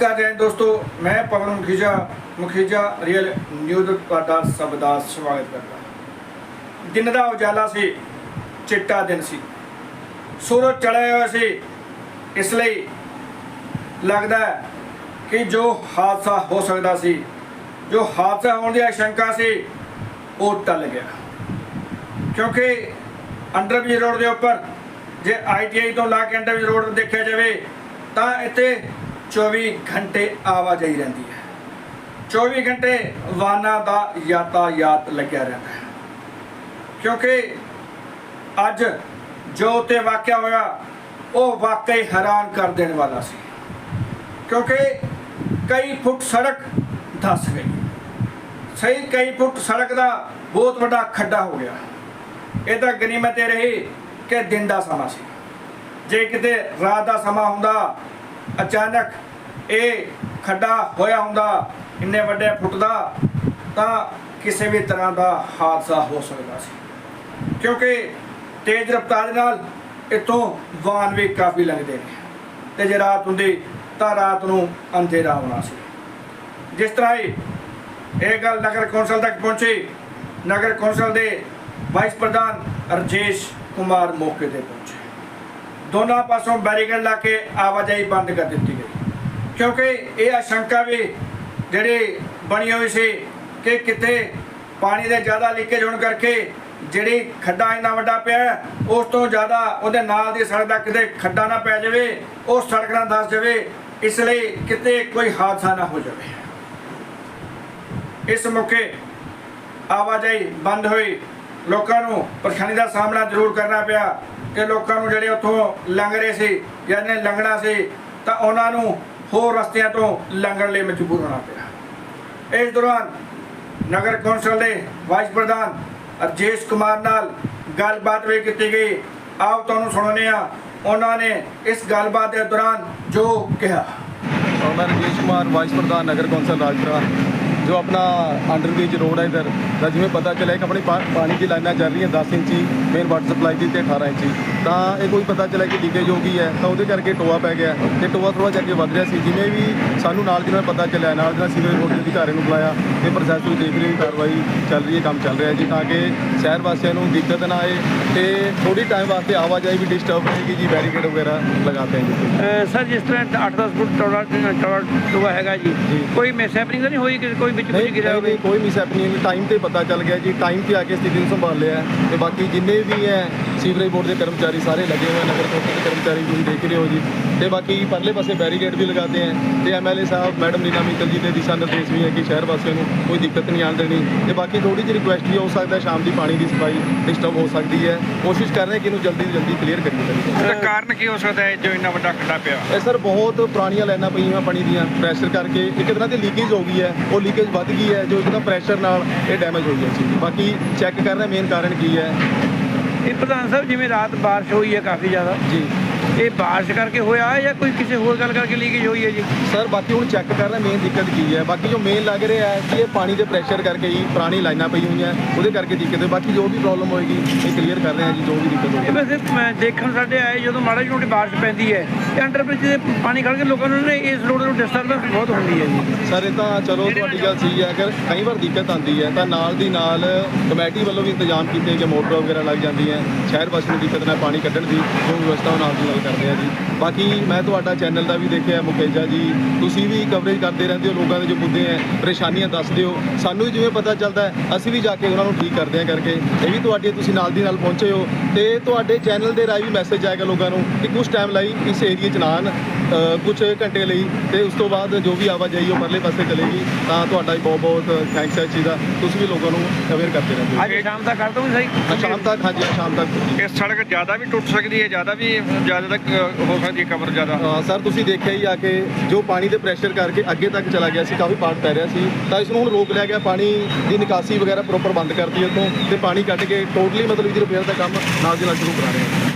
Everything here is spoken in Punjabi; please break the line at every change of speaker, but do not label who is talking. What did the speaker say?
ਨਮਸਕਾਰ ਜੈ ਦੋਸਤੋ, ਮੈਂ ਪਵਨ ਮੁਖੀਜਾ ਮੁਖੀਜਾ ਰੀਅਲ ਨਿਊਜ਼ ਤੁਹਾਡਾ ਸਭ ਦਾ ਸਵਾਗਤ ਕਰਦਾ ਦਿਨ ਦਾ ਉਜਾਲਾ ਸੀ, ਚਿੱਟਾ ਦਿਨ ਸੀ। ਸੂਰਜ ਚੜ੍ਹਿਆ ਹੋਇਆ ਸੀ, ਇਸ ਲਈ ਲੱਗਦਾ ਕਿ ਜੋ ਹਾਦਸਾ ਹੋ ਸਕਦਾ ਸੀ, ਜੋ ਹਾਦਸਾ ਹੋਣ ਦੀ ਆਸ਼ੰਕਾ ਸੀ, ਉਹ ਟਲ ਗਿਆ। ਕਿਉਂਕਿ ਅੰਡਰਬ੍ਰਿਜ ਰੋਡ ਦੇ ਉੱਪਰ, ਜੇ ਆਈਟੀਆਈ ਤੋਂ ਲਾ ਕੇ ਅੰਡਰਬ੍ਰਿਜ ਰੋਡ ਦੇਖਿਆ ਜਾਵੇ, ਤਾਂ ਇੱਥੇ 24 ਘੰਟੇ ਆਵਾਜਾਈ ਰਹਿੰਦੀ ਹੈ। 24 ਘੰਟੇ ਵਾਹਨਾਂ ਦਾ ਯਾਤਾਯਾਤ ਲੱਗਿਆ ਰਹਿੰਦਾ ਹੈ। ਕਿਉਂਕਿ ਅੱਜ ਜੋ ਤੇ ਵਾਕਿਆ ਹੋਇਆ, ਉਹ ਵਾਕਈ ਹੈਰਾਨ ਕਰ ਦੇਣ ਵਾਲਾ ਸੀ। ਕਿਉਂਕਿ ਕਈ ਫੁੱਟ ਸੜਕ ਧੱਸ ਗਈ। ਸਹੀ ਕਈ ਫੁੱਟ ਸੜਕ ਦਾ ਬਹੁਤ ਵੱਡਾ ਖੱਡਾ ਹੋ ਗਿਆ। ਇਹ ਤਾਂ ਗਨੀਮਤ ਇਹ ਰਹੀ ਕਿ ਦਿਨ ਦਾ ਸਮਾਂ ਸੀ। ਜੇ ਕਿਤੇ ਰਾਤ ਦਾ ਸਮਾਂ ਹੁੰਦਾ ਅਚਾਨਕ ਇਹ ਖੱਡਾ ਹੋਇਆ ਹੁੰਦਾ, ਇੰਨੇ ਵੱਡੇ ਫੁੱਟ ਦਾ, ਤਾਂ ਕਿਸੇ ਵੀ ਤਰ੍ਹਾਂ ਦਾ ਹਾਦਸਾ ਹੋ ਸਕਦਾ ਸੀ। ਕਿਉਂਕਿ ਤੇਜ਼ ਰਫ਼ਤਾਰ ਦੇ ਨਾਲ ਇੱਥੋਂ ਵਾਹਨ ਵੀ ਕਾਫੀ ਲੰਘਦੇ ਨੇ ਤੇ ਜੇ ਰਾਤ ਹੁੰਦੀ ਤਾਂ ਰਾਤ ਨੂੰ ਅੰਧੇਰਾ ਹੋਣਾ ਸੀ। ਜਿਸ ਤਰ੍ਹਾਂ ਹੀ ਇਹ ਗੱਲ ਨਗਰ ਕੌਂਸਲ ਤੱਕ ਪਹੁੰਚੀ, ਨਗਰ ਕੌਂਸਲ ਦੇ ਵਾਈਸ ਪ੍ਰਧਾਨ ਰਜੇਸ਼ ਕੁਮਾਰ ਮੌਕੇ ਤੇ ਪਹੁੰਚੇ। ਦੋਨਾਂ ਪਾਸੋਂ ਬੈਰੀਕੇਡ ਲਾ ਕੇ ਆਵਾਜਾਈ ਬੰਦ ਕਰ ਦਿੱਤੀ ਗਈ। ਕਿਉਂਕਿ ਇਹ ਆਸ਼ੰਕਾ ਵੀ ਜਿਹੜੀ ਬਣੀ ਹੋਈ ਸੀ ਕਿ ਕਿਤੇ ਪਾਣੀ ਦੇ ਜ਼ਿਆਦਾ ਲੀਕੇਜ ਹੋਣ ਕਰਕੇ ਜਿਹੜੀ ਖੱਡਾ ਇੰਨਾ ਵੱਡਾ ਪਿਆ, ਉਸ ਤੋਂ ਜ਼ਿਆਦਾ ਉਹਦੇ ਨਾਲ ਦੀ ਸੜਕ ਦਾ ਕਿਤੇ ਖੱਡਾ ਨਾ ਪੈ ਜਾਵੇ ਉਹ ਸੜਕ ਨਾਲ ਦੱਸ ਜਾਵੇ, ਇਸ ਲਈ ਕਿਤੇ ਕੋਈ ਹਾਦਸਾ ਨਾ ਹੋ ਜਾਵੇ। ਇਸ ਮੌਕੇ ਆਵਾਜਾਈ ਬੰਦ ਹੋਈ। ਲੋਕਾਂ ਨੂੰ ਪਰੇਸ਼ਾਨੀ ਦਾ ਸਾਹਮਣਾ ਜ਼ਰੂਰ ਕਰਨਾ ਪਿਆ। ਕਿ ਲੋਕਾਂ ਨੂੰ ਜਿਹੜੇ ਉੱਥੋਂ ਲੰਘ ਰਹੇ ਸੀ ਜਾਂ ਲੰਘਣਾ ਸੀ, ਤਾਂ ਉਹਨਾਂ ਨੂੰ ਹੋਰ ਰਸਤਿਆਂ ਤੋਂ ਲੰਘਣ ਲਈ ਮਜਬੂਰ ਹੋਣਾ ਪਿਆ। ਇਸ ਦੌਰਾਨ ਨਗਰ ਕੌਂਸਲ ਦੇ ਵਾਈਸ ਪ੍ਰਧਾਨ ਅਰਜੇਸ਼ ਕੁਮਾਰ ਨਾਲ ਗੱਲਬਾਤ ਵੀ ਕੀਤੀ ਗਈ। ਆਪ ਤੁਹਾਨੂੰ ਸੁਣਾਉਂਦੇ ਆ ਉਹਨਾਂ ਨੇ ਇਸ ਗੱਲਬਾਤ ਦੇ ਦੌਰਾਨ ਜੋ ਕਿਹਾ।
ਮੈਂ ਰਜੇਸ਼ ਕੁਮਾਰ ਵਾਈਸ ਪ੍ਰਧਾਨ ਨਗਰ ਕੌਂਸਲ ਰਾਜਪੁਰਾ जो अपना अंडर ब्रिज रोड है इधर जिसमें पता चला है कि अपनी पा, पानी की लाइना चल रही हैं दस इंची मेन वाटर सप्लाई की अठारह इंची ਤਾਂ ਇਹ ਕੋਈ ਪਤਾ ਚੱਲਿਆ ਕਿ ਲੀਕੇਜ ਹੋ ਗਈ ਹੈ ਤਾਂ ਉਹਦੇ ਕਰਕੇ ਟੋਆ ਪੈ ਗਿਆ। ਤੇ ਟੋਆ ਥੋੜਾ ਜਿਹਾ ਅੱਗੇ ਵੱਧ ਰਿਹਾ ਸੀ। ਜਿਵੇਂ ਵੀ ਸਾਨੂੰ ਨਾਲ ਦੀ ਨਾਲ ਪਤਾ ਚੱਲਿਆ ਨਾਲ ਦੀ ਨਾਲ ਸੀਵਰੇਜ ਬੋਰਡ ਦੇ ਅਧਿਕਾਰੀ ਨੂੰ ਬੁਲਾਇਆ। ਤੇ ਪ੍ਰਸ਼ਾਸਨ ਦੇਖ ਰਹੀ ਕਾਰਵਾਈ ਚੱਲ ਰਹੀ ਹੈ ਕੰਮ ਚੱਲ ਰਿਹਾ ਜੀ ਤਾਂ ਕਿ ਸ਼ਹਿਰ ਵਾਸੀਆਂ ਨੂੰ ਦਿੱਕਤ ਨਾ ਆਏ ਤੇ ਥੋੜੀ ਟਾਈਮ ਵਾਸਤੇ ਆਵਾਜਾਈ ਵੀ ਡਿਸਟਰਬ ਹੋਏਗੀ ਜੀ ਬੈਰੀਕੇਡ ਵਗੈਰਾ ਲਗਾਤੇ जी
ਅਹ ਸਰ ਜਿਸ ਤਰ੍ਹਾਂ 8-10 ਫੁੱਟ ਟੋੜਾ ਟੋੜਾ ਟੋਆ ਹੈਗਾ ਜੀ
ਜੀ।
ਕੋਈ ਮਿਸਹੈਪਨਿੰਗ ਤਾਂ ਨਹੀਂ ਹੋਈ ਕਿ ਕੋਈ ਵਿੱਚ ਕੁਝ ਗਿਰਿਆ ਹੋਵੇ?
ਕੋਈ ਮਿਸ ਨਹੀਂ। ਟਾਈਮ ਤੇ ਪਤਾ ਚੱਲ ਗਿਆ ਜੀ ਟਾਈਮ ਤੇ ਆ ਕੇ ਸਥਿਤੀ ਨੂੰ ਸੰਭਾਲ ਲਿਆ ਹੈ। ਤੇ ਬਾਕੀ ਜਿੰਨੇ ਵੀ ਹੈ ਸੀਵਰੇਜ ਬੋਰਡ ਦੇ ਕਰਮਚਾਰੀ ਸਾਰੇ ਲੱਗੇ ਹੋਏ ਹਨ, ਨਗਰ ਕੌਂਸਲ ਦੇ ਕਰਮਚਾਰੀ ਤੁਸੀਂ ਦੇਖ ਰਹੇ ਹੋ ਜੀ। ਤੇ ਬਾਕੀ ਪਰਲੇ ਪਾਸੇ ਬੈਰੀਕੇਡ ਵੀ ਲਗਾਤੇ ਹੈ। ਤੇ ਐਮਐਲਏ ਸਾਹਿਬ ਮੈਡਮ ਨੀਨਾ ਮਿੱਤਲ ਜੀ ਦੇ ਦਿਸ਼ਾ ਨਿਰਦੇਸ਼ ਵੀ ਹੈ ਕਿ ਸ਼ਹਿਰ ਵਾਸੀਆਂ ਨੂੰ ਕੋਈ ਦਿੱਕਤ ਨਹੀਂ ਆਉਣ ਦੇਣੀ। ਤੇ ਬਾਕੀ ਥੋੜੀ ਜਿਹੀ ਰਿਕੁਐਸਟ ਵੀ ਹੋ ਸਕਦਾ ਸ਼ਾਮ ਦੀ ਪਾਣੀ ਦੀ ਸਫ਼ਾਈ ਡਿਸਟਰਬ ਹੋ ਸਕਦੀ ਹੈ। ਕੋਸ਼ਿਸ਼ ਕਰ ਰਹੇ ਕਿ ਇਹਨੂੰ ਜਲਦੀ ਤੋਂ ਜਲਦੀ ਕਲੀਅਰ ਕਰੀਏ।
ਇਹਦਾ ਕਾਰਨ ਕੀ ਹੋ ਸਕਦਾ ਹੈ ਜੋ ਇੰਨਾ ਵੱਡਾ ਖੱਡਾ ਪਿਆ?
ਇਹ ਸਰ ਬਹੁਤ ਪੁਰਾਣੀਆਂ ਲਾਈਨਾਂ ਪਈਆਂ ਪਾਣੀ ਦੀਆਂ ਪ੍ਰੈਸ਼ਰ ਕਰਕੇ। ਇੱਕ ਤਰ੍ਹਾਂ ਦੀ ਲੀਕੇਜ ਹੋ ਗਈ ਹੈ ਉਹ ਲੀਕੇਜ ਵੱਧ ਗਈ ਹੈ ਜੋ ਇੱਕਦਮ ਪ੍ਰੈਸ਼ਰ ਨਾਲ ਇਹ ਡੈਮੇਜ ਹੋਈ ਹੈ ਚੀਜ਼ ਬਾਕੀ ਚੈੱਕ ਕਰ ਰਹੇ ਮੇਨ ਕਾਰਨ ਕੀ ਹੈ।
ਇਹ ਪ੍ਰਧਾਨ ਸਾਹਿਬ ਜਿਵੇਂ ਰਾਤ ਬਾਰਿਸ਼ ਹੋਈ ਹੈ ਕਾਫੀ ਜ਼ਿਆਦਾ।
ਜੀ।
ਇਹ ਬਾਰਿਸ਼ ਕਰਕੇ ਹੋਇਆ ਹੈ ਜਾਂ ਕੋਈ ਕਿਸੇ ਹੋਰ ਗੱਲ ਕਰਕੇ ਲੀਕੇਜ ਹੋਈ ਹੈ ਜੀ?
ਸਰ ਬਾਕੀ ਹੁਣ ਚੈੱਕ ਕਰ ਰਹੇ ਮੇਨ ਦਿੱਕਤ ਕੀ ਹੈ? ਬਾਕੀ ਜੋ ਮੇਨ ਲੱਗ ਰਿਹਾ ਹੈ ਕਿ ਇਹ ਪਾਣੀ ਦੇ ਪ੍ਰੈਸ਼ਰ ਕਰਕੇ ਹੀ ਪੁਰਾਣੀ ਲਾਈਨਾਂ ਪਈ ਹੋਈਆਂ ਉਹਦੇ ਕਰਕੇ ਦਿੱਕਤ ਹੈ। ਬਾਕੀ ਜੋ ਵੀ ਪ੍ਰੋਬਲਮ ਹੋਏਗੀ ਇਹ ਕਲੀਅਰ ਕਰ ਰਹੇ ਹਾਂ ਜੀ ਜੋ ਵੀ ਦਿੱਕਤ ਹੋਏਗੀ।
ਵੈਸੇ ਮੈਂ ਦੇਖਣ ਸਾਡੇ ਆਏ ਜਦੋਂ ਮਾੜਾ ਜਿਹੀ ਬਾਰਿਸ਼ ਪੈਂਦੀ ਹੈ ਤੇ ਅੰਡਰਬ੍ਰਿਜ ਦੇ ਪਾਣੀ ਖੜ ਕੇ ਲੋਕਾਂ ਨੂੰ ਨਾ ਇਸ ਰੋਡ ਨੂੰ ਡਿਸਟਰਬੈਂਸ ਬਹੁਤ ਹੁੰਦੀ ਹੈ ਜੀ।
ਸਰ ਇਹ ਤਾਂ ਚਲੋ ਤੁਹਾਡੀ ਗੱਲ ਸਹੀ ਹੈ ਅਗਰ ਕਈ ਵਾਰ ਦਿੱਕਤ ਆਉਂਦੀ ਹੈ ਤਾਂ ਨਾਲ ਦੀ ਨਾਲ ਕਮੇਟੀ ਵੱਲੋਂ ਵੀ ਇੰਤਜ਼ਾਮ ਕੀਤੇ ਕਿ ਮੋਟਰ ਵਗੈਰਾ ਲੱਗ ਜਾਂਦੀ ਹੈ ਸ਼ਹਿਰ ਵਾਸੀ ਨੂੰ ਦਿੱਕਤ ਨਾ ਪਾਣੀ ਕੱਢਣ ਦੀ ਜੋ ਵਿਵਸਥਾ ਨਾਲ ਦੀ ਨਾਲ ਕਰਦੇ ਆ ਜੀ। ਬਾਕੀ ਮੈਂ ਤੁਹਾਡਾ ਚੈਨਲ ਦਾ ਵੀ ਦੇਖਿਆ ਮੁਕੇਜਾ ਜੀ। ਤੁਸੀਂ ਵੀ ਕਵਰੇਜ ਕਰਦੇ ਰਹਿੰਦੇ ਹੋ, ਲੋਕਾਂ ਦੇ ਜੋ ਮੁੱਦੇ ਹੈ, ਪਰੇਸ਼ਾਨੀਆਂ ਦੱਸਦੇ ਹੋ। ਸਾਨੂੰ ਵੀ ਜਿਵੇਂ ਪਤਾ ਚੱਲਦਾ ਹੈ, ਅਸੀਂ ਵੀ ਜਾ ਕੇ ਉਹਨਾਂ ਨੂੰ ਠੀਕ ਕਰਦੇ ਹਾਂ ਕਰਕੇ। ਇਹ ਵੀ ਤੁਹਾਡੇ, ਤੁਸੀਂ ਨਾਲ ਦੀ ਨਾਲ ਪਹੁੰਚੇ ਹੋ। ਤੇ ਤੁਹਾਡੇ ਚੈਨਲ ਦੇ ਰਾਹੀਂ ਵੀ ਮੈਸੇਜ ਆਏਗਾ ਲੋਕਾਂ ਨੂੰ ਕਿ ਕੁਝ ਟਾਈਮ ਲਈ ਇਸ ਏਰੀਏ 'ਚ ਨਾ ਆਉਣ। ਕੁਝ ਘੰਟੇ ਲਈ ਤੇ ਉਸ ਤੋਂ ਬਾਅਦ ਜੋ ਵੀ ਆਵਾਜਾਈ ਉਹ ਪਰਲੇ ਪਾਸੇ ਚਲੇਗੀ ਤਾਂ ਤੁਹਾਡਾ ਵੀ ਬਹੁਤ ਬਹੁਤ ਥੈਂਕਸ ਹੈ ਇਸ ਚੀਜ਼ ਦਾ। ਤੁਸੀਂ ਵੀ ਲੋਕਾਂ ਨੂੰ ਅਵੇਅਰ ਕਰਦੇ ਰਹਿੰਦੇ ਹੋ।
ਅੱਜ ਸ਼ਾਮ ਤੱਕ ਕਰ ਦੋ ਸਹੀ?
ਸ਼ਾਮ ਤੱਕ ਹਾਂਜੀ ਸ਼ਾਮ ਤੱਕ।
ਇਹ ਸੜਕ ਜ਼ਿਆਦਾ ਵੀ ਟੁੱਟ ਸਕਦੀ ਹੈ ਜ਼ਿਆਦਾ ਵੀ ਜ਼ਿਆਦਾ ਤੱਕ ਹੋ ਸਕਦੀ ਹੈ ਕਵਰ ਜ਼ਿਆਦਾ?
ਅ, ਸਰ ਤੁਸੀਂ ਦੇਖਿਆ ਹੀ ਆ ਕਿ ਜੋ ਪਾਣੀ ਦੇ ਪ੍ਰੈਸ਼ਰ ਕਰਕੇ ਅੱਗੇ ਤੱਕ ਚਲਾ ਗਿਆ ਸੀ ਕਾਫੀ ਪਾੜ ਪੈ ਰਿਹਾ ਸੀ ਤਾਂ ਇਸ ਨੂੰ ਹੁਣ ਰੋਕ ਲਿਆ ਗਿਆ ਪਾਣੀ ਦੀ ਨਿਕਾਸੀ ਵਗੈਰਾ ਪ੍ਰੋਪਰ ਬੰਦ ਕਰਤੀ ਇੱਥੋਂ ਤੇ ਪਾਣੀ ਕੱਢ ਕੇ ਟੋਟਲੀ ਮਤਲਬ ਇਹਦੀ ਰਿਪੇਅਰ ਦਾ ਕੰਮ ਨਾਲ ਦੀ ਨਾਲ ਸ਼ੁਰੂ ਕਰਾ ਰਹੇ ਹਾਂ।